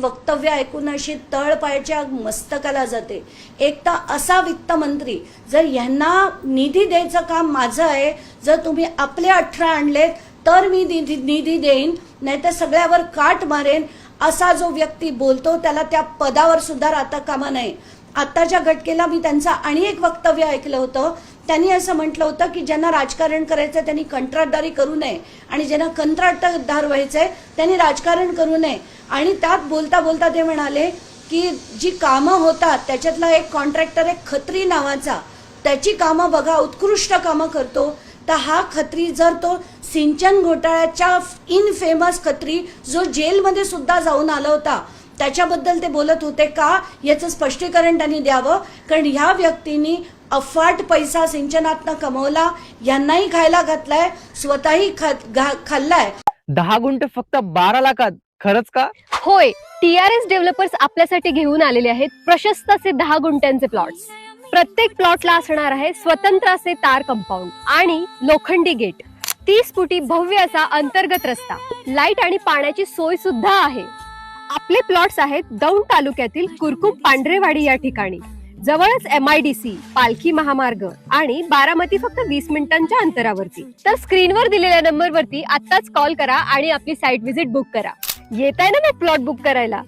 वक्तव्य ऐकून अशी तळपायच्या मस्तकाला जाते. एक तर असा वित्तमंत्री जर यांना निधी द्यायचं काम माझं आहे जर तुम्ही आपले अठरा आणलेत तर मी निधी निधी देईन नाहीतर सगळ्यावर काट मारेन असा जो व्यक्ती बोलतो त्याला त्या पदावर सुद्धा राहता कामा नये. आत्ताच्या घटकेला मी त्यांचं आणि एक वक्तव्य ऐकलं होतं. त्यांनी असं म्हटलं होतं की ज्यांना राजकारण करायचं त्यांनी कंत्राटदारी करू नये. आणि ज्यांना कंत्राटदार व्हायचंय त्यांनी राजकारण करू नये. आणि त्यात बोलता बोलता ते म्हणाले की जी कामं होतात त्याच्यातला एक कॉन्ट्रॅक्टर एक खत्री नावाचा. त्याची कामं बघा उत्कृष्ट कामं करतो. तर हा खत्री जर तो सिंचन घोटाळ्याच्या इन फेमस खत्री जो जेलमध्ये सुद्धा जाऊन आला होता त्याच्याबद्दल ते बोलत होते का? याचं स्पष्टीकरण त्यांनी द्यावं. कारण ह्या व्यक्तींनी अफाट पैसा सिंचनातनं कमवला यांनाही खायला घातलाय स्वतःही खा- खाल्लाय. दहा गुंठे फक्त बारा लाखात खरंच का? होय टीआरएस डेव्हलपर्स आपल्यासाठी घेऊन आलेले आहेत प्रशस्त असे दहा गुंठ्यांचे प्लॉट्स प्रत्येक प्लॉटला असणार आहे स्वतंत्र असे तार कंपाऊंड आणि लोखंडी गेट तीस फुटी भव्य असा अंतर्गत रस्ता. लाइट आणि पाण्याची सोय सुद्धा आहे. आपले प्लॉट्स आहेत दौंड तालुक्यातील कुरकुम पांढरेवाडी या ठिकाणी. जवळच एम आय डी सी पालखी महामार्ग आणि बारामती फक्त वीस मिनिटांच्या अंतरावरती. तर स्क्रीनवर दिलेल्या नंबरवरती आत्ताच कॉल करा आणि आपली साईट व्हिजिट बुक करा. येत आहे ना मग प्लॉट बुक करायला?